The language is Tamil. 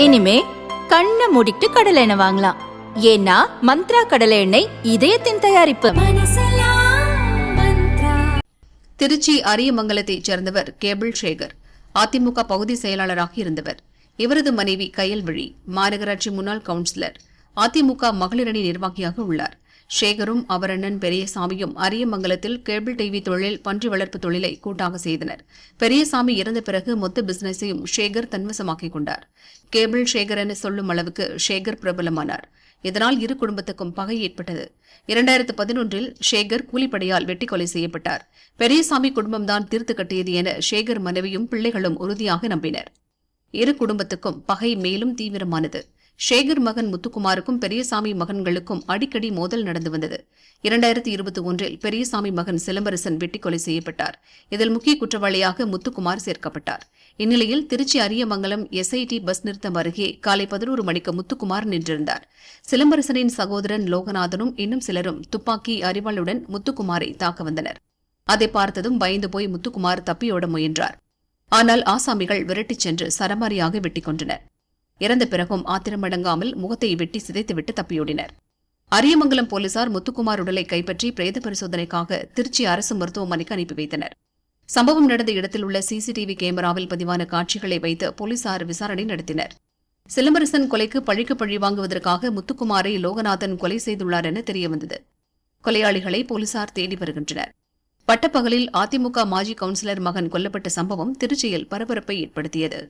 இனிமே கண்ணை மூடிட்டு கடலை எண்ணெய் வாங்கலாம். ஏன்னா மந்த்ரா கடலை எண்ணெய் இதயத்தின் தயாரிப்பு. திருச்சி அரியமங்கலத்தைச் சேர்ந்தவர் கேபிள் சேகர் அதிமுக பகுதி செயலாளராக இருந்தவர். இவரது மனைவி கயல்விழி மாநகராட்சி முன்னாள் கவுன்சிலர் அதிமுக மகளிரணி நிர்வாகியாக உள்ளார். சேகரும் அவர் அண்ணன் பெரியசாமியும் அரியமங்கலத்தில் கேபிள் டிவி தொழில் பன்றி வளர்ப்பு தொழிலை கூட்டாக செய்தனர். பெரியசாமி இறந்த பிறகு மொத்த பிசினஸையும் சேகர் தன்வசமாக்கிக் கொண்டார். கேபிள் சேகர் என சொல்லும் அளவுக்கு சேகர் பிரபலமானார். இதனால் இரு குடும்பத்துக்கும் பகை ஏற்பட்டது. இரண்டாயிரத்து பதினொன்றில் ஷேகர் கூலிப்படையால் வெட்டி கொலை செய்யப்பட்டார். பெரியசாமி குடும்பம்தான் தீர்த்து கட்டியது என ஷேகர் மனைவியும் பிள்ளைகளும் உறுதியாக நம்பினர். இரு குடும்பத்துக்கும் பகை மேலும் தீவிரமானது. ஷேகர் மகன் முத்துக்குமாருக்கும் பெரியசாமி மகன்களுக்கும் அடிக்கடி மோதல் நடந்து வந்தது. இரண்டாயிரத்தி இருபத்தி ஒன்றில் பெரியசாமி மகன் சிலம்பரசன் வெட்டி கொலை செய்யப்பட்டார். இதில் முக்கிய குற்றவாளியாக முத்துக்குமார் சேர்க்கப்பட்டார். இந்நிலையில் திருச்சி அரியமங்கலம் எஸ்ஐடி பஸ் நிறுத்தம் அருகே காலை பதினோரு மணிக்கு முத்துக்குமார் நின்றிருந்தார். சிலம்பரசனின் சகோதரன் லோகநாதனும் இன்னும் சிலரும் துப்பாக்கி அறிவாளுடன் முத்துக்குமாரை தாக்க வந்தனர். அதை பார்த்ததும் பயந்து போய் முத்துக்குமார் தப்பியோட முயன்றார். ஆனால் ஆசாமிகள் விரட்டிச் சென்று சரமாரியாக வெட்டிக் கொன்றனர். இறந்த பிறகும் ஆத்திரமடங்காமல் முகத்தை வெட்டி சிதைத்துவிட்டு தப்பியோடினர். அரியமங்கலம் போலீசார் முத்துக்குமார் உடலை கைப்பற்றி பிரேத பரிசோதனைக்காக திருச்சி அரசு மருத்துவமனைக்கு அனுப்பி வைத்தனர். சம்பவம் நடந்த இடத்தில் உள்ள சிசிடிவி கேமராவில் பதிவான காட்சிகளை வைத்து போலீசார் விசாரணை நடத்தினர். சிலம்பரசன் கொலைக்கு பழிக்கு பழி வாங்குவதற்காக முத்துக்குமாரை லோகநாதன் கொலை செய்துள்ளார் என தெரியவந்தது. கொலையாளிகளை போலீசார் தேடி வருகின்றனர். பட்டப்பகலில் அதிமுக மாஜி கவுன்சிலர் மகன் கொல்லப்பட்ட சம்பவம் திருச்சியில் பரபரப்பை ஏற்படுத்தியது.